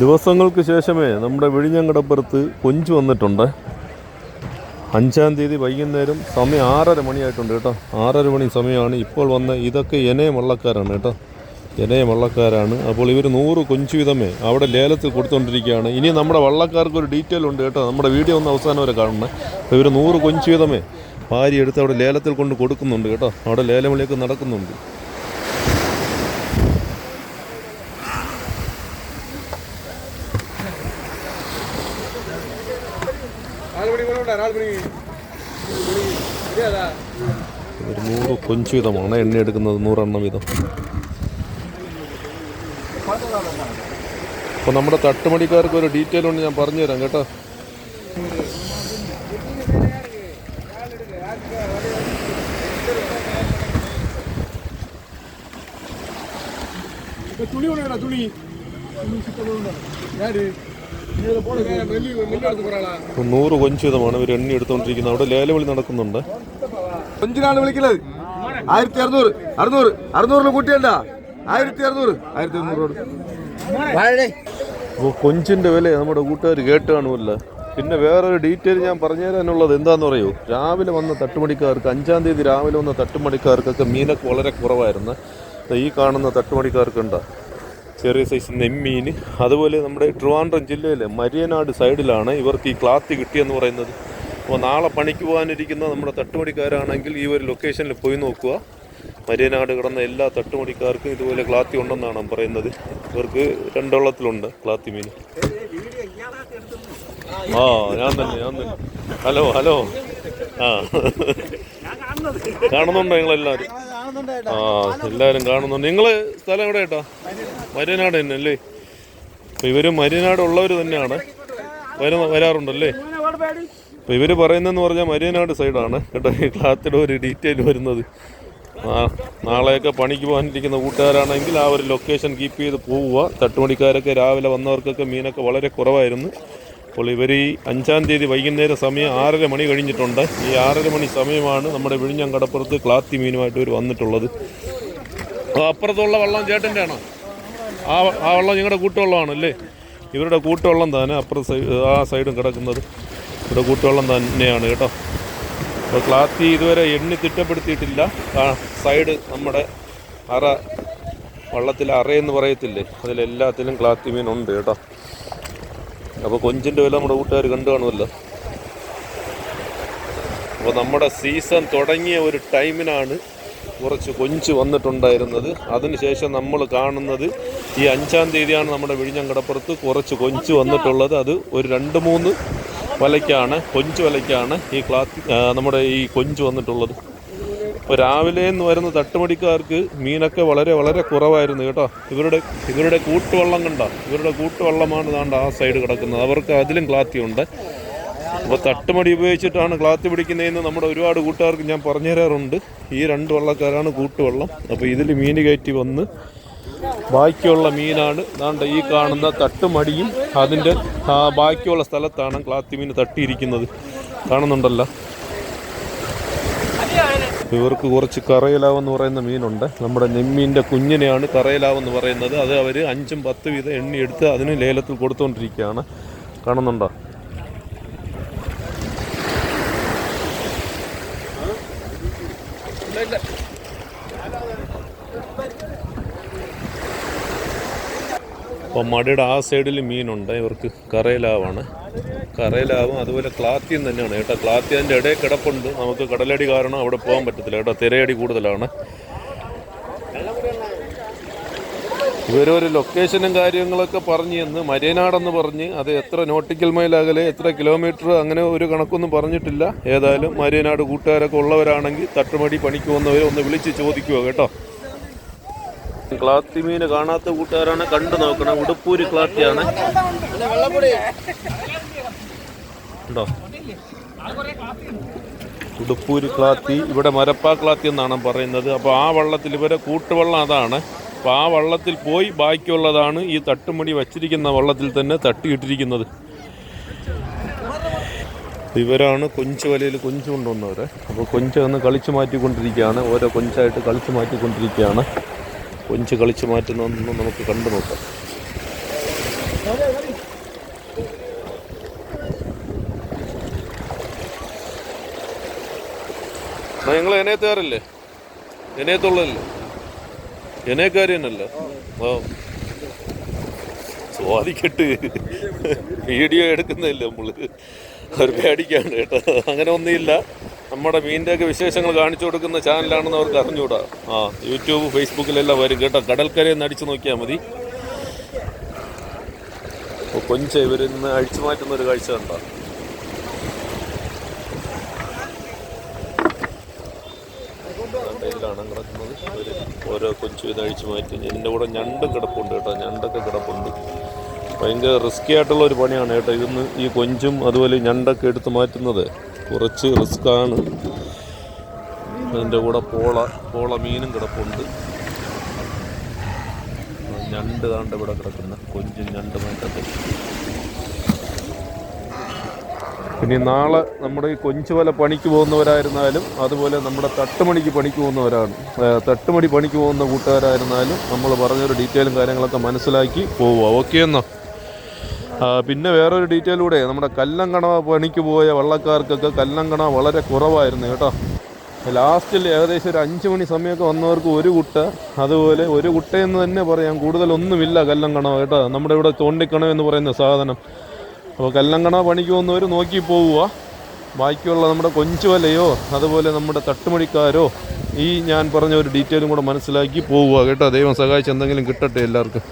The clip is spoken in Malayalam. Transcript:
ദിവസങ്ങൾക്ക് ശേഷമേ നമ്മുടെ വിഴിഞ്ഞങ്കടപ്പുറത്ത് കൊഞ്ച് വന്നിട്ടുണ്ട്. അഞ്ചാം തീയതി വൈകുന്നേരം സമയം ആറര മണിയായിട്ടുണ്ട് കേട്ടോ. ആറര മണി സമയമാണ് ഇപ്പോൾ വന്ന ഇതൊക്കെ എനയ വള്ളക്കാരാണ് കേട്ടോ. എനയ വള്ളക്കാരാണ്. അപ്പോൾ ഇവർ നൂറ് കൊഞ്ച് വിധമേ അവിടെ ലേലത്തിൽ കൊടുത്തുകൊണ്ടിരിക്കുകയാണ് ഇനി നമ്മുടെ വള്ളക്കാർക്ക് ഒരു ഡീറ്റെയിൽ ഉണ്ട് കേട്ടോ. നമ്മുടെ വീഡിയോ ഒന്ന് അവസാനം വരെ കാണണം. അപ്പോൾ ഇവർ നൂറ് കൊഞ്ച് വിധമേ ഭാര്യ എടുത്ത് അവിടെ ലേലത്തിൽ കൊണ്ട് കൊടുക്കുന്നുണ്ട് കേട്ടോ. അവിടെ ലേലവിളിയൊക്കെ നടക്കുന്നുണ്ട്. ഒരു നൂറ് കൊഞ്ച് വീതമാണ്. എണ്ണ എടുക്കുന്നത് നൂറെണ്ണം വീതം. അപ്പോൾ നമ്മുടെ തട്ടുമണിക്കാർക്ക് ഒരു ഡീറ്റെയിൽ ഉണ്ട് ഞാൻ പറഞ്ഞു തരാം കേട്ടോ തുണി തുണി. ഞാൻ നൂറ് കൊഞ്ചിതമാണ് ഇവർ എണ്ണി എടുത്തോണ്ടിരിക്കുന്നത്. അവിടെ ലേലവിളി നടക്കുന്നുണ്ട്. കൊഞ്ചിനാണ് വിളിക്കുന്നത്. ആയിരത്തി അറുന്നൂറ് അറുന്നൂറ് അറുന്നൂറിന് കൂട്ടിയല്ല ആയിരത്തി അറുന്നൂറ് ആയിരത്തി അറുന്നൂറ് അപ്പോൾ കൊഞ്ചിന്റെ വില നമ്മുടെ കൂട്ടുകാർ കേട്ട് കാണുമല്ല. പിന്നെ വേറൊരു ഡീറ്റെയിൽ ഞാൻ പറഞ്ഞു തരാനുള്ളത് എന്താണെന്ന് പറയൂ രാവിലെ വന്ന തട്ടുമണിക്കാർക്ക് അഞ്ചാം തീയതി രാവിലെ വന്ന തട്ടുമണിക്കാർക്കൊക്കെ മീനൊക്കെ വളരെ കുറവായിരുന്നു. ഈ കാണുന്ന തട്ടുമണിക്കാർക്കുണ്ട് ചെറിയ സൈസ് നെമ്മീൻ. അതുപോലെ നമ്മുടെ ട്രിവാൻഡ്രം ജില്ലയിലെ മരിയനാട് സൈഡിലാണ് ഇവർക്ക് ഈ ക്ലാത്ത് കിട്ടിയെന്ന് പറയുന്നത്. അപ്പോൾ നാളെ പണിക്ക് പോകാനിരിക്കുന്ന നമ്മുടെ തട്ടുമടിക്കാരാണെങ്കിൽ ഈ ഒരു ലൊക്കേഷനിൽ പോയി നോക്കുക. മരിയനാട് കിടന്ന എല്ലാ തട്ടുമടിക്കാർക്കും ഇതുപോലെ ക്ലാത്തി ഉണ്ടെന്നാണ് പറയുന്നത്. ഇവർക്ക് രണ്ടോളത്തിലുണ്ട് ക്ലാത്തി മീൻ. ആ ഞാൻ തന്നെ ഞാൻ തന്നെ. Hello hello. ആ. കാണുന്നുണ്ടോ നിങ്ങളെല്ലാവരും? ആ എല്ലാവരും കാണുന്നുണ്ട്. നിങ്ങൾ സ്ഥലം എവിടെ കേട്ടോ മരിയനാട് തന്നെ അല്ലേ? അപ്പോൾ ഇവർ മരിയനാട് തന്നെയാണ്. വരുന്ന വരാറുണ്ടല്ലേ? അപ്പൊ ഇവർ പറയുന്നതെന്ന് പറഞ്ഞാൽ മരിയനാട് സൈഡാണ് കേട്ടോ. ഈ ക്ലാത്തിയുടെ ഒരു ഡീറ്റെയിൽ വരുന്നത്. നാളെയൊക്കെ പണിക്ക് പോകാനിരിക്കുന്ന കൂട്ടുകാരാണെങ്കിൽ ആ ഒരു ലൊക്കേഷൻ കീപ്പ് ചെയ്ത് പോവുക. തട്ടുമണിക്കാരൊക്കെ രാവിലെ വന്നവർക്കൊക്കെ മീനൊക്കെ വളരെ കുറവായിരുന്നു. അപ്പോൾ ഇവർ ഈ അഞ്ചാം തീയതി വൈകുന്നേരം സമയം ആറര മണി കഴിഞ്ഞിട്ടുണ്ട്. ഈ ആറര മണി സമയമാണ് നമ്മുടെ വിഴിഞ്ഞം കടപ്പുറത്ത് ക്ലാത്തി മീനുമായിട്ട് ഇവർ വന്നിട്ടുള്ളത്. അപ്പുറത്തുള്ള വെള്ളം ചേട്ടന്റെ ആണോ ആ ആ വെള്ളം നിങ്ങളുടെ കൂട്ടുവെള്ളമാണല്ലേ? ഇവരുടെ കൂട്ടുവെള്ളം തന്നെ അപ്പുറം സൈഡ് ആ സൈഡും കിടക്കുന്നത്. ഇവിടെ കൂട്ടുവെള്ളം തന്നെയാണ് കേട്ടോ. അപ്പോൾ ക്ലാത്തി ഇതുവരെ എണ്ണി തിട്ടപ്പെടുത്തിയിട്ടില്ല. സൈഡ് നമ്മുടെ അറ വള്ളത്തിൽ അറയെന്ന് പറയത്തില്ലേ? അതിലെല്ലാത്തിലും ക്ലാത്തി മീനുണ്ട് കേട്ടോ. അപ്പോൾ കൊഞ്ചിന്റെ വില നമ്മുടെ കൂട്ടുകാർ കണ്ടു കാണുമല്ലോ. അപ്പോൾ നമ്മുടെ സീസൺ തുടങ്ങിയ ഒരു ടൈമിനാണ് കുറച്ച് കൊഞ്ച് വന്നിട്ടുണ്ടായിരുന്നത്. അതിനുശേഷം നമ്മൾ കാണുന്നത് ഈ അഞ്ചാം തീയതിയാണ് നമ്മുടെ വിഴിഞ്ഞം കടപ്പുറത്ത് കുറച്ച് കൊഞ്ച് വന്നിട്ടുള്ളത്. അത് ഒരു രണ്ട് മൂന്ന് വലയ്ക്കാണ് കൊഞ്ച് വലയ്ക്കാണ് ഈ ക്ലാത്തി നമ്മുടെ ഈ കൊഞ്ച് വന്നിട്ടുള്ളത്. ഇപ്പോൾ രാവിലെ എന്ന് വരുന്ന തട്ടുമടിക്കാർക്ക് മീനൊക്കെ വളരെ വളരെ കുറവായിരുന്നു കേട്ടോ. ഇവരുടെ ഇവരുടെ കൂട്ടുവള്ളം കണ്ട? ഇവരുടെ കൂട്ടുവള്ളമാണ് ഇതാണ്ട് ആ സൈഡ് കിടക്കുന്നത്. അവർക്ക് അതിലും ക്ലാത്തിയുണ്ട് അപ്പോൾ തട്ടുമടി ഉപയോഗിച്ചിട്ടാണ് ക്ലാത്തി പിടിക്കുന്നതെന്ന് നമ്മുടെ ഒരുപാട് കൂട്ടുകാർക്ക് ഞാൻ പറഞ്ഞു തരാറുണ്ട് ഈ രണ്ട് വള്ളക്കാരാണ് കൂട്ടുവള്ളം. അപ്പോൾ ഇതിൽ മീൻ കയറ്റി വന്ന് ബാക്കിയുള്ള മീനാണ് ദാണ്ട ഈ കാണുന്ന തട്ടുമടിയും അതിന്റെ ബാക്കിയുള്ള സ്ഥലത്താണ് ക്ലാത്തി മീൻ തട്ടിയിരിക്കുന്നത്. കാണുന്നുണ്ടല്ലോ. ഇവർക്ക് കുറച്ച് കറയിലാവെന്ന് പറയുന്ന മീനുണ്ട്. നമ്മുടെ നെമ്മീന്റെ കുഞ്ഞിനെയാണ് കറയിലാവെന്ന് പറയുന്നത്. അത് അവർ അഞ്ചും പത്ത് വീതം എണ്ണി എടുത്ത് അതിന് ലേലത്തിൽ കൊടുത്തുകൊണ്ടിരിക്കുകയാണ് കാണുന്നുണ്ടോ? അപ്പോൾ മടിയുടെ ആ സൈഡിൽ മീനുണ്ട്. ഇവർക്ക് കറയിലാവാണ് കറയിലാവും അതുപോലെ ക്ലാത്തിയും തന്നെയാണ്. കേട്ടോ ക്ലാത്തി അതിന്റെ ഇടയിൽ കിടപ്പുണ്ട്. നമുക്ക് കടലടി കാരണം അവിടെ പോകാൻ പറ്റത്തില്ല. കേട്ടോ തിരയടി കൂടുതലാണ്. ഇവരൊരു ലൊക്കേഷനും കാര്യങ്ങളൊക്കെ പറഞ്ഞു എന്ന് മരിയനാടെന്ന് പറഞ്ഞ് അത് എത്ര നോട്ടിക്കൽ മൈൽ അകലെ എത്ര കിലോമീറ്റർ അങ്ങനെ ഒരു കണക്കൊന്നും പറഞ്ഞിട്ടില്ല. ഏതായാലും മരിയനാട് കൂട്ടുകാരൊക്കെ ഉള്ളവരാണെങ്കിൽ തട്ടുമടി പണിക്ക് വന്നവരെ ഒന്ന് വിളിച്ച് ചോദിക്കുക കേട്ടോ. ക്ലാത്തി മീൻ കാണാത്ത കൂട്ടുകാരാണ് കണ്ടു നോക്കണം. ഉടുപ്പൂരി ക്ലാത്തിയാണ്. ഉണ്ടോ? ഉടുപ്പൂരി ക്ലാത്തി ഇവിടെ മരപ്പാ ക്ലാത്തി എന്നാണ് പറയുന്നത്. അപ്പോൾ ആ വള്ളത്തിൽ ഇവരെ കൂട്ടുവള്ളം അതാണ്. അപ്പോൾ ആ വള്ളത്തിൽ പോയി ബാക്കിയുള്ളതാണ് ഈ തട്ടുമുടി വച്ചിരിക്കുന്ന വള്ളത്തിൽ തന്നെ തട്ടിയിട്ടിരിക്കുന്നത്. ഇവരാണ് കൊഞ്ച് വലയിൽ അപ്പോൾ കൊഞ്ച് ഒന്ന് കളിച്ചു മാറ്റിക്കൊണ്ടിരിക്കുകയാണ്. ഓരോ കൊഞ്ചായിട്ട് കളിച്ചു മാറ്റിക്കൊണ്ടിരിക്കുകയാണ്. കൊഞ്ച് കളിച്ചു മാറ്റുന്നതൊന്നും നമുക്ക് കണ്ടു നോക്കാം. നിങ്ങൾ എനയത്തുകാരല്ലേ എനയത്തുള്ളതല്ലേ എനയക്കാരി ഓ സ്വാധിക്കട്ട് വീഡിയോ എടുക്കുന്നില്ല നമ്മൾ? അവർ പേടിക്കാണ് കേട്ടോ. അങ്ങനെ ഒന്നുമില്ല. നമ്മുടെ മീനിന്റെയൊക്കെ വിശേഷങ്ങൾ കാണിച്ചു കൊടുക്കുന്ന ചാനലാണെന്ന് അവർക്ക് അറിഞ്ഞുകൂടാ. ആ യൂട്യൂബ് ഫേസ്ബുക്കിലെല്ലാം വരും കേട്ടോ. കടൽക്കരയിൽ അടിച്ചു നോക്കിയാൽ മതി. അപ്പോൾ കൊഞ്ച ഇവരിന്ന് അഴിച്ചു മാറ്റുന്ന ഒരു കാഴ്ച കണ്ടോ? ഓരോ കൊഞ്ചു ഇത് അഴിച്ചു മാറ്റി. ഇതിന്റെ കൂടെ ഞണ്ടും കിടപ്പുണ്ട് കേട്ടോ. ഞണ്ടൊക്കെ കിടപ്പുണ്ട്. ഭയങ്കര റിസ്കി ആയിട്ടുള്ള ഒരു പണിയാണ് കേട്ടോ ഇതിന്ന് ഈ കൊഞ്ചും അതുപോലെ ഞണ്ടൊക്കെ എടുത്ത് മാറ്റുന്നത്. കുറച്ച് റിസ്ക്കാണ്. അതിന്റെ കൂടെ പോള പോള മീനും കിടപ്പുണ്ട്. ഞണ്ട് കാണ്ട് ഇവിടെ കിടക്കുന്ന. കൊഞ്ചും ഞണ്ട് മാറ്റത്തിൽ ഇനി നാളെ നമ്മുടെ ഈ കൊഞ്ചു വല പണിക്ക് പോകുന്നവരായിരുന്നാലും അതുപോലെ നമ്മുടെ തട്ടുമണിക്ക് പണിക്ക് പോകുന്നവരാണ്. തട്ടുമണി പണിക്ക് പോകുന്ന കൂട്ടുകാരായിരുന്നാലും നമ്മൾ പറഞ്ഞൊരു ഡീറ്റെയിലും കാര്യങ്ങളൊക്കെ മനസ്സിലാക്കി പോവുക. ഓക്കെ എന്നാ. പിന്നെ വേറൊരു ഡീറ്റെയിൽ കൂടെ. നമ്മുടെ കല്ലങ്കണവ പണിക്ക് പോയ വള്ളക്കാർക്കൊക്കെ കല്ലങ്കണ വളരെ കുറവായിരുന്നു കേട്ടോ. ലാസ്റ്റിൽ ഏകദേശം ഒരു അഞ്ച് മണി സമയമൊക്കെ വന്നവർക്ക് ഒരു കുട്ട. അതുപോലെ ഒരു കുട്ടയെന്ന് തന്നെ പറയാം കൂടുതലൊന്നുമില്ല കല്ലങ്കണവ കേട്ടോ. നമ്മുടെ ഇവിടെ തോണ്ടിക്കണ എന്ന് പറയുന്ന സാധനം. അപ്പോൾ കല്ലങ്കണ പണിക്ക് വന്നവർ നോക്കി പോവുക. ബാക്കിയുള്ള നമ്മുടെ കൊഞ്ചുവലയോ അതുപോലെ നമ്മുടെ തട്ടുമണിക്കാരോ ഈ ഞാൻ പറഞ്ഞ ഒരു ഡീറ്റെയിലും കൂടെ മനസ്സിലാക്കി പോവുക കേട്ടോ. ദൈവം സഹായിച്ച് എന്തെങ്കിലും കിട്ടട്ടെ എല്ലാവർക്കും.